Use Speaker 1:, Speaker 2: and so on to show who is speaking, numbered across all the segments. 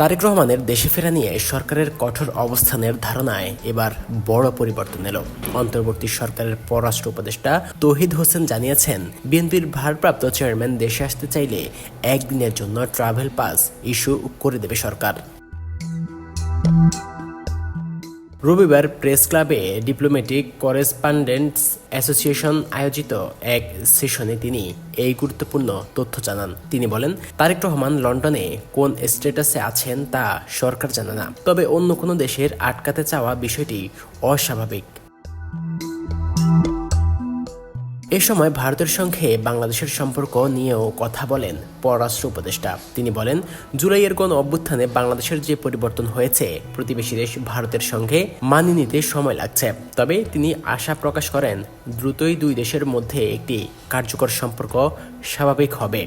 Speaker 1: তারেক রহমানের দেশে ফেরা নিয়ে সরকারের কঠোর অবস্থানের ধারণায় এবার বড় পরিবর্তন এলো। অন্তর্বর্তী সরকারের পররাষ্ট্র উপদেষ্টা তহিদ হোসেন জানিয়েছেন, বিএনপির ভারপ্রাপ্ত চেয়ারম্যান দেশে আসতে চাইলে একদিনের জন্য ট্রাভেল পাস ইস্যু করে দেবে সরকার। রবিবার প্রেস ক্লাবে ডিপ্লোম্যাটিক করেসপন্ডেন্টস অ্যাসোসিয়েশন আয়োজিত এক সেশনে তিনি এই গুরুত্বপূর্ণ তথ্য জানান। তিনি বলেন, তারেক রহমান লন্ডনে কোন স্ট্যাটাসে আছেন তা সরকার জানে না। তবে অন্য কোনো দেশের আটকাতে চাওয়া বিষয়টি অস্বাভাবিক। এ সময় ভারতের সঙ্গে বাংলাদেশের সম্পর্ক নিয়েও কথা বলেন পররাষ্ট্র উপদেষ্টা। তিনি বলেন, জুলাইয়ের গণ অভ্যুত্থানে বাংলাদেশের যে পরিবর্তন হয়েছে, প্রতিবেশী দেশ ভারতের সঙ্গে মানিয়ে নিতে সময় লাগছে। তবে তিনি আশা প্রকাশ করেন, দ্রুতই দুই দেশের মধ্যে একটি কার্যকর সম্পর্ক স্বাভাবিক হবে।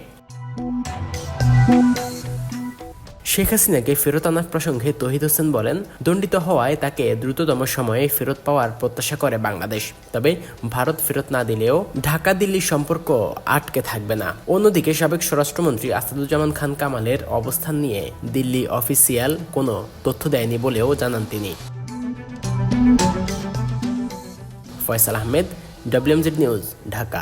Speaker 1: শেখ হাসিনাকে ফেরত আনার প্রসঙ্গে তহিদ হোসেন বলেন, দণ্ডিত হওয়ায় তাকে দ্রুততম সময়ে ফেরত পাওয়ার প্রত্যাশা করে বাংলাদেশ। তবে ভারত ফেরত না দিলেও ঢাকা দিল্লি সম্পর্ক আটকে থাকবে না। অন্যদিকে সাবেক স্বরাষ্ট্রমন্ত্রী আসাদুজ্জামান খান কামালের অবস্থান নিয়ে দিল্লি অফিসিয়াল কোনো তথ্য দেয়নি বলেও জানান তিনি। Faisal Ahmed, WMZ news, Dhaka.